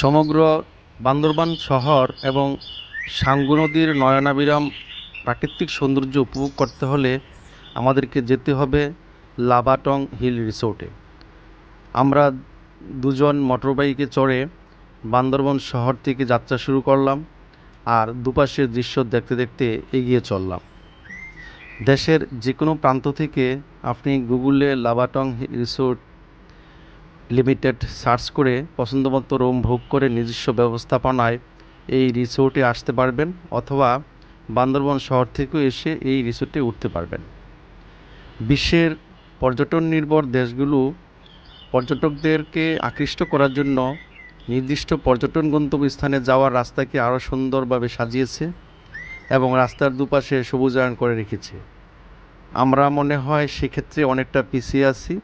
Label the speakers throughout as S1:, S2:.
S1: সমগ্র বান্দরবান শহর এবং সাঙ্গু নদীর নয়নাবিরাম প্রাকৃতিক সৌন্দর্য উপভোগ করতে হলে আমাদেরকে যেতে হবে লাবাটং হিল রিসোর্টে। আমরা দুজন মোটরবাইকে চড়ে বান্দরবান শহর থেকে যাত্রা শুরু করলাম আর দুপাশের দৃশ্য দেখতে দেখতে এগিয়ে চললাম। দেশের যে কোনো প্রান্ত থেকে আপনি গুগলে লাবাটং রিসোর্ট লিমিটেড সার্চ করে পছন্দমতো রুম ভোগ করে নিজস্ব ব্যবস্থাপনায় এই রিসোর্টে আসতে পারবেন অথবা বান্দরবন শহর থেকেও এসে এই রিসোর্টে উঠতে পারবেন। বিশ্বের পর্যটন নির্ভর দেশগুলো পর্যটকদেরকে আকৃষ্ট করার জন্য নির্দিষ্ট পর্যটন গন্তব্যস্থানে যাওয়ার রাস্তাকে আরও সুন্দরভাবে সাজিয়েছে এবং রাস্তার দুপাশে সবুজায়ন করে রেখেছে। আমরা মনে হয় সেক্ষেত্রে অনেকটা পিছিয়ে আছি।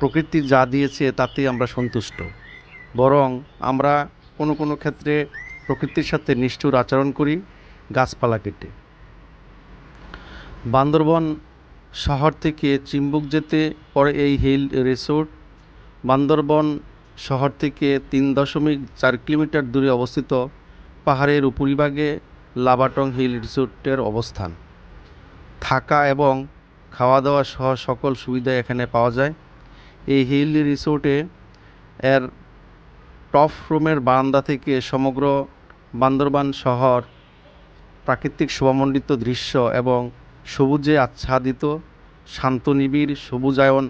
S1: প্রকৃতি যা দিয়েছে তাতেই আমরা সন্তুষ্ট। বরং আমরা কোনো কোনো ক্ষেত্রে প্রকৃতির সাথে নিষ্ঠুর আচরণ করি, গাছপালা কেটে। বান্দরবন শহর থেকে চিম্বুক যেতে পরে এই হিল রিসোর্ট। বান্দরবন শহর থেকে তিন দশমিক চার কিলোমিটার দূরে অবস্থিত পাহাড়ের উপরিভাগে লাবাটং হিল রিসোর্টের অবস্থান। থাকা এবং খাওয়া দাওয়া সহ সকল সুবিধা এখানে পাওয়া যায়। এই হিল রিসোর্টে এর টপ রুমের বারান্দা থেকে সমগ্র বান্দরবান শহর প্রাকৃতিক শোভামণ্ডিত দৃশ্য এবং সবুজে আচ্ছাদিত শান্ত নিবিড় সবুজায়ন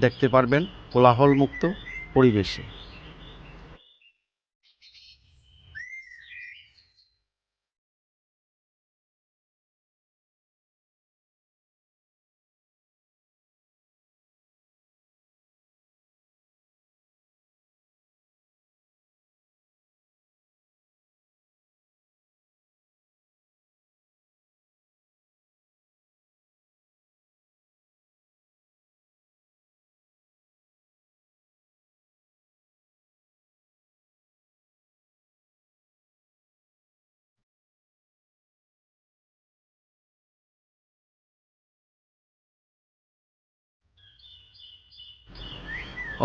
S1: দেখতে পারবেন কোলাহলমুক্ত পরিবেশে।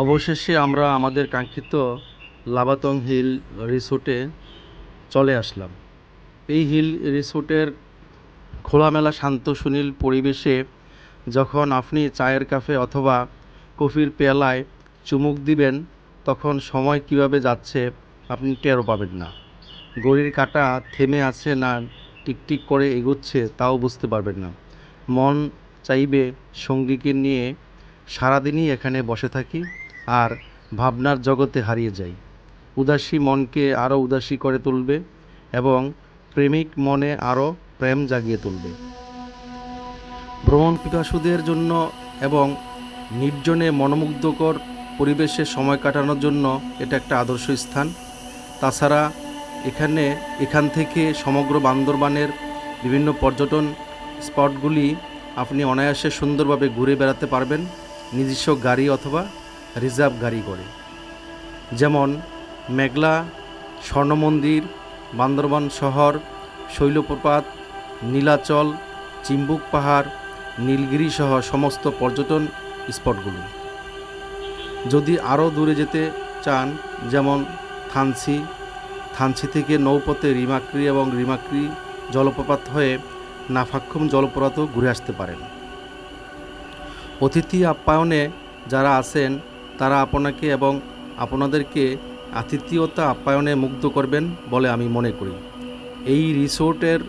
S1: অবশেষে আমরা আমাদের কাঙ্ক্ষিত লাবাতং হিল রিসোর্টে চলে আসলাম। এই হিল রিসোর্টের খোলামেলা, শান্ত, সুনীল পরিবেশে যখন আপনি চায়ের কাফে অথবা কফির পেয়ালায় চুমুক দিবেন, তখন সময় কীভাবে যাচ্ছে আপনি টেরও পাবেন না। গড়ির কাঁটা থেমে আছে না টিকটিক করে এগোচ্ছে তাও বুঝতে পারবেন না। মন চাইবে সঙ্গীকে নিয়ে সারাদিনই এখানে বসে থাকি। আর ভাবনার জগতে হারিয়ে যাই। উদাসী মনকে আরও উদাসী করে তুলবে এবং প্রেমিক মনে আরও প্রেম জাগিয়ে তুলবে। ভ্রমণ পিপাসুদের জন্য এবং নির্জনে মনোমুগ্ধকর পরিবেশে সময় কাটানোর জন্য এটা একটা আদর্শ স্থান। তাছাড়া এখানে, এখান থেকে সমগ্র বান্দরবানের বিভিন্ন পর্যটন স্পটগুলি আপনি অনায়াসে সুন্দরভাবে ঘুরে বেড়াতে পারবেন। নিজস্ব গাড়ি অথবা রিজার্ভ গাড়ি করে। যেমন মেঘলা, স্বর্ণমন্দির, বান্দরবান শহর, শৈলপ্রপাত, নীলাচল, চিম্বুক পাহাড়, নীলগিরি সহ সমস্ত পর্যটন স্পটগুলো। যদি আরও দূরে যেতে চান, যেমন থানসি থানসি থেকে নৌপথে রিমাক্রি এবং রিমাক্রি জলপ্রপাত হয়ে নাফাক্ষম জলপ্রপাতও ঘুরে আসতে পারেন। অতিথি আপ্যায়নে যারা আছেন তারা আপনাকে এবং আপনাদেরকে আতিথেয়তা আপ্যায়নে মুগ্ধ করবেন বলে আমি মনে করি। এই রিসোর্টের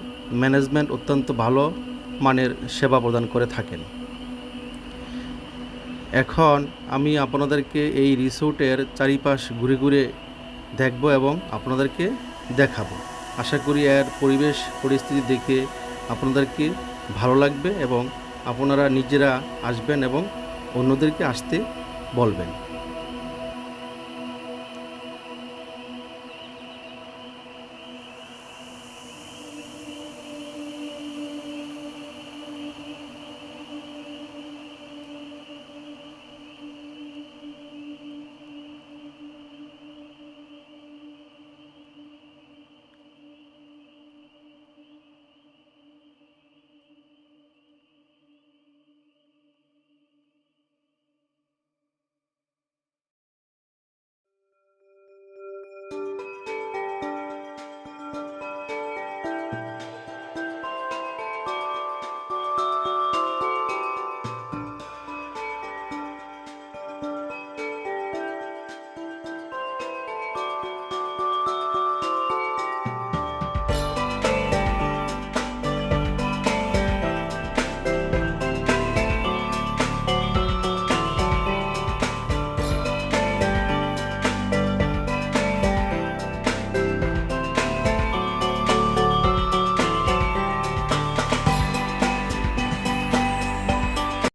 S1: ম্যানেজমেন্ট অত্যন্ত ভালো মানের সেবা প্রদান করে থাকেন। এখন আমি আপনাদেরকে এই রিসোর্টের চারিপাশ ঘুরে ঘুরে দেখব এবং আপনাদেরকে দেখাবো। আশা করি এর পরিবেশ পরিস্থিতি দেখে আপনাদেরকে ভালো লাগবে এবং আপনারা নিজেরা আসবেন এবং অন্যদেরকে আসতে বলবেন।